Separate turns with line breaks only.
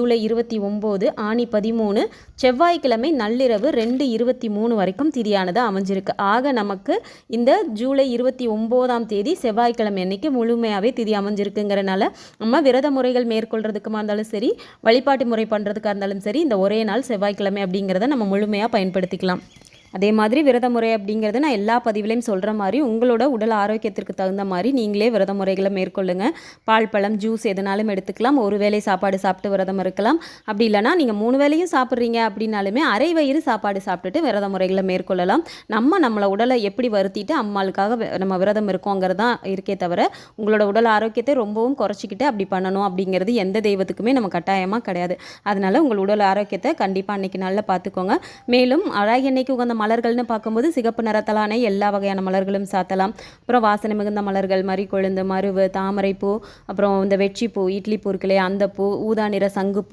ஜூலை இருபத்தி ஒம்பது ஆணி பதிமூணு செவ்வாய்க்கிழமை நள்ளிரவு ரெண்டு இருபத்தி மூணு வரைக்கும் திதியானது அமைஞ்சிருக்கு. ஆக நமக்கு இந்த ஜூலை இருபத்தி ஒம்போதாம் தேதி செவ்வாய்க்கிழமை அன்னைக்கு முழுமையாகவே திதி அமைஞ்சிருக்குங்கிறனால நம்ம விரத முறைகள் மேற்கொள்றதுக்குமா இருந்தாலும் சரி வழிபாட்டு முறை பண்ணுறதுக்காக இருந்தாலும் சரி இந்த ஒரே நாள் செவ்வாய்க்கிழமை அப்படிங்கிறத நம்ம முழுமையாக பயன்படுத்திக்கலாம். அதே மாதிரி விரத முறை அப்படிங்கிறது நான் எல்லா பதிவுலையும் சொல்கிற மாதிரி உங்களோட உடல் ஆரோக்கியத்திற்கு தகுந்த மாதிரி நீங்களே விரத முறைகளை மேற்கொள்ளுங்க. பால் பழம் ஜூஸ் எதுனாலும் எடுத்துக்கலாம். ஒரு வேளை சாப்பாடு சாப்பிட்டு விரதம் இருக்கலாம். அப்படி இல்லைனா நீங்கள் மூணு வேளையும் சாப்பிட்றீங்க அப்படின்னாலுமே அரை வயிறு சாப்பாடு சாப்பிட்டுட்டு விரத முறைகளை மேற்கொள்ளலாம். நம்ம நம்மளை உடலை எப்படி வருத்திட்டு அம்மாளுக்காக நம்ம விரதம் இருக்கோங்கிறது தான் இருக்கே தவிர உங்களோட உடல் ஆரோக்கியத்தை ரொம்பவும் குறைச்சிக்கிட்டு அப்படி பண்ணணும் அப்படிங்கிறது எந்த தெய்வத்துக்குமே நம்ம கட்டாயமாக கிடையாது. அதனால உங்கள் உடல் ஆரோக்கியத்தை கண்டிப்பாக அன்னைக்கு நல்லா பார்த்துக்கோங்க. மேலும் அழகி அன்னைக்கு உகந்த மலர்கள்னு பார்க்கும்போது சிகப்பு நிறத்தலான எல்லா வகையான மலர்களும் சாத்தலாம். அப்புறம் வாசனை மிகுந்த மலர்கள் மறி கொழுந்து மருவு தாமரைப்பூ அப்புறம் இந்த வெற்றிப்பூ இட்லி பூ இருக்கு இல்லையா அந்த பூ ஊதா நிற சங்குப்பூ